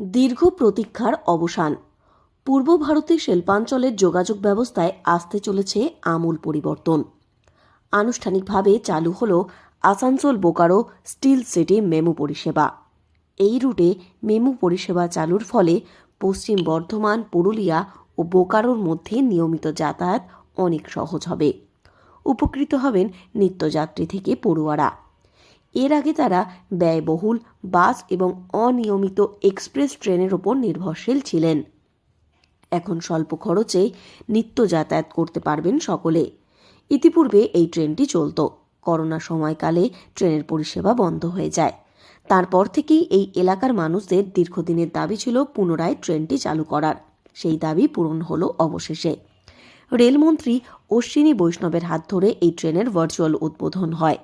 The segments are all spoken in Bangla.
দীর্ঘ প্রতীক্ষার অবসান। পূর্ব ভারতের শিল্পাঞ্চলের যোগাযোগ ব্যবস্থায় আসতে চলেছে আমূল পরিবর্তন। আনুষ্ঠানিকভাবে চালু হল Asansol Bokaro steel city MEMU পরিষেবা। এই রুটে মেমু পরিষেবা চালুর ফলে পশ্চিম বর্ধমান, পুরুলিয়া ও বোকারোর মধ্যে নিয়মিত যাতায়াত অনেক সহজ হবে। উপকৃত হবেন নিত্যযাত্রী থেকে পড়ুয়ারা। এর আগে তারা ব্যয়বহুল, বাস এবং অনিয়মিত এক্সপ্রেস ট্রেনের ওপর নির্ভরশীল ছিলেন। এখন স্বল্প খরচে নিত্য যাতায়াত করতে পারবেন সকলে। ইতিপূর্বে এই ট্রেনটি চলত। করোনা সময়কালে ট্রেনের পরিষেবা বন্ধ হয়ে যায়। তারপর থেকেই এই এলাকার মানুষদের দীর্ঘদিনের দাবি ছিল পুনরায় ট্রেনটি চালু করার। সেই দাবি পূরণ হলো অবশেষে। রেলমন্ত্রী অশ্বিনী বৈষ্ণবের হাত ধরে এই ট্রেনের ভার্চুয়াল উদ্বোধন হয়।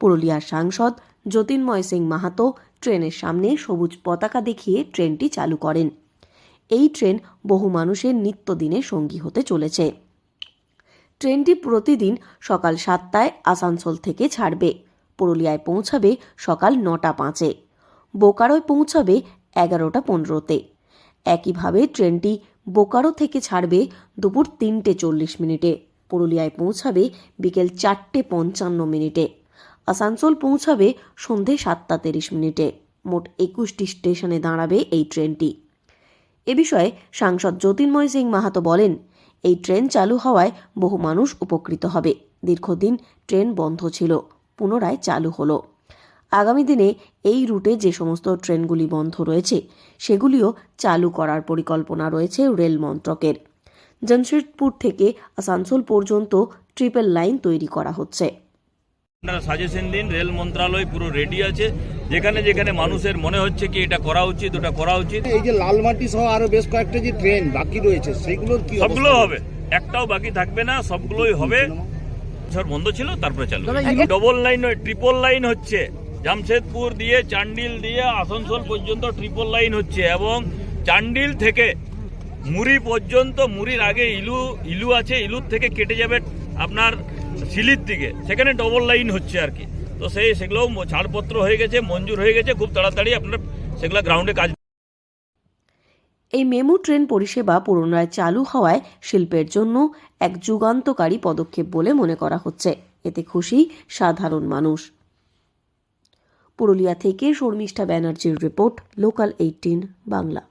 পুরুলিয়ার সাংসদ যতীনময় সিং মাহাতো ট্রেনের সামনে সবুজ পতাকা দেখিয়ে ট্রেনটি চালু করেন। এই ট্রেন বহু মানুষের নিত্যদিনের সঙ্গী হতে চলেছে। ট্রেনটি প্রতিদিন সকাল সাতটায় আসানসোল থেকে ছাড়বে। পুরুলিয়ায় পৌঁছাবে সকাল নটা পাঁচে। বোকারোয় পৌঁছাবে এগারোটা পনেরোতে। একইভাবে ট্রেনটি বোকারো থেকে ছাড়বে দুপুর তিনটে চল্লিশ মিনিটে। পুরুলিয়ায় পৌঁছাবে বিকেল চারটে পঞ্চান্ন মিনিটে। আসানসোল পৌঁছাবে সন্ধে সাতটা তিরিশ মিনিটে। মোট একুশটি স্টেশনে দাঁড়াবে এই ট্রেনটি। এ বিষয়ে সাংসদ জ্যোতির্ময় সিং মাহাতো বলেন, এই ট্রেন চালু হওয়ায় বহু মানুষ উপকৃত হবে। দীর্ঘদিন ট্রেন বন্ধ ছিল, পুনরায় চালু হলো। আগামী দিনে এই রুটে যে সমস্ত ট্রেনগুলি বন্ধ রয়েছে সেগুলিও চালু করার পরিকল্পনা রয়েছে রেল মন্ত্রকের। জামশেদপুর থেকে আসানসোল পর্যন্ত ট্রিপল লাইন তৈরি করা হচ্ছে। আপনারা সাজেশন দিন রেল মন্ত্রালয় পুরো রেডি আছে। যেখানে যেখানে মানুষের মনে হচ্ছে কি এটা করা উচিত ওটা করা উচিত। এই যে লালমাটি সহ আরও বেশ কয়েকটা যে ট্রেন বাকি রয়েছে সেগুলোর কি সবগুলো হবে। একটাও বাকি থাকবে না সবগুলোই হবে। বন্ধ ছিল তারপরে চালু ডবল লাইন নয় ট্রিপল লাইন হচ্ছে। জামশেদপুর দিয়ে, চান্ডিল দিয়ে আসানসোল পর্যন্ত ট্রিপল লাইন হচ্ছে এবং চান্ডিল থেকে মুড়ি পর্যন্ত, মুড়ির আগে ইলু ইলু আছে, ইলুর থেকে কেটে যাবে আপনার সিলির দিকে। সেখানে ডবল লাইন হচ্ছে আর কি। তো সেই সেগুলো ছাড়পত্র হয়ে গেছে, মঞ্জুর হয়ে গেছে, খুব তাড়াতাড়ি আপনার সেগুলো গ্রাউন্ডে কাজ এই মেমু ট্রেন পরিষেবা পুনরায় চালু হওয়ায় শিল্পের জন্য এক যুগান্তকারী পদক্ষেপ বলে মনে করা হচ্ছে। এতে খুশি সাধারণ মানুষ। পুরুলিয়া থেকে শর্মিষ্ঠা ব্যানার্জির রিপোর্ট লোকাল এইটিন বাংলা।